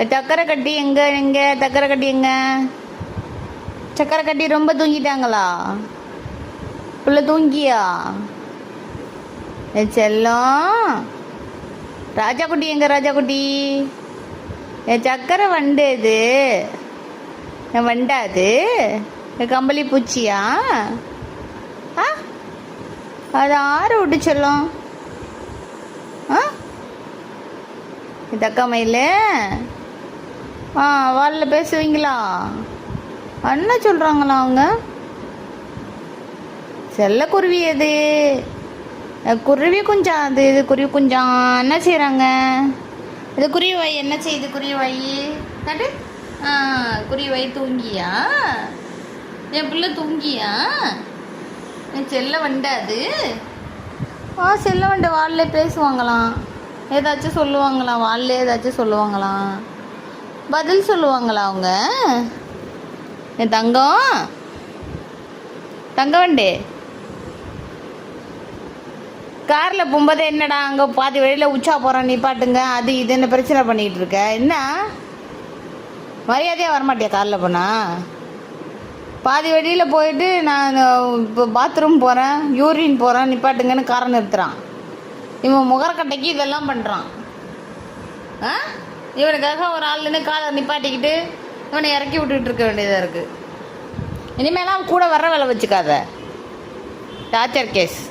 சக்கரை கட்டி எங்க எங்க? சக்கரை கட்டி எங்க? சக்கரை கட்டி ரொம்ப தூங்கிட்டாங்களா? புள்ள தூங்கியா? செல்லம். ராஜா குட்டி எங்க ராஜா குட்டி என் சக்கரை வண்டு இது என் வண்டா அது? என் கம்பளி பூச்சியா? ஆ? அது ஆறு விட்டு சொல்லும். ஆ? தக்கா மயில். ஆ வாலில் பேசுவீங்களா? என்ன சொல்கிறாங்களா அவங்க? செல்லக்குருவி அது குருவி குஞ்சா அது? இது குருவி குஞ்சா? என்ன செய்கிறாங்க இது குருவி வை என்ன செய்யுது குருவி வை கட்டு. ஆ குருவி வை தூங்கியா? என் பிள்ளை தூங்கியா? என் செல்ல வண்டாது ஆ செல்ல வண்ட வால்ல பேசுவாங்களாம். ஏதாச்சும் சொல்லுவாங்களாம் வால்ல ஏதாச்சும் சொல்லுவாங்களாம். பதில் சொல்லுவாங்களா அவங்க? என் தங்கம்? தங்க வண்டி? காரில் போகும்போது என்னடா அங்கே பாதி வழியில் உச்சா போகிறேன் நிப்பாட்டுங்க அது இது என்ன பிரச்சனை பண்ணிகிட்டு இருக்க? என்ன? மரியாதையாக வரமாட்டியா காரில் போனா? பாதி வழியில் போயிட்டு நான் இப்போ பாத்ரூம் போகிறேன் யூரின் போகிறேன் நிப்பாட்டுங்கன்னு காரை நிறுத்துறான். இவன் முகரக்கட்டைக்கு இதெல்லாம் பண்ணுறான் ஆ? இவனுக்காக ஒரு ஆள் நின்று காலை நிப்பாட்டிக்கிட்டு இவனை இறக்கி விட்டுட்டு இருக்க வேண்டியதாக இருக்குது இனிமேலாம் கூட வர வேலை வச்சுக்காத. Torture case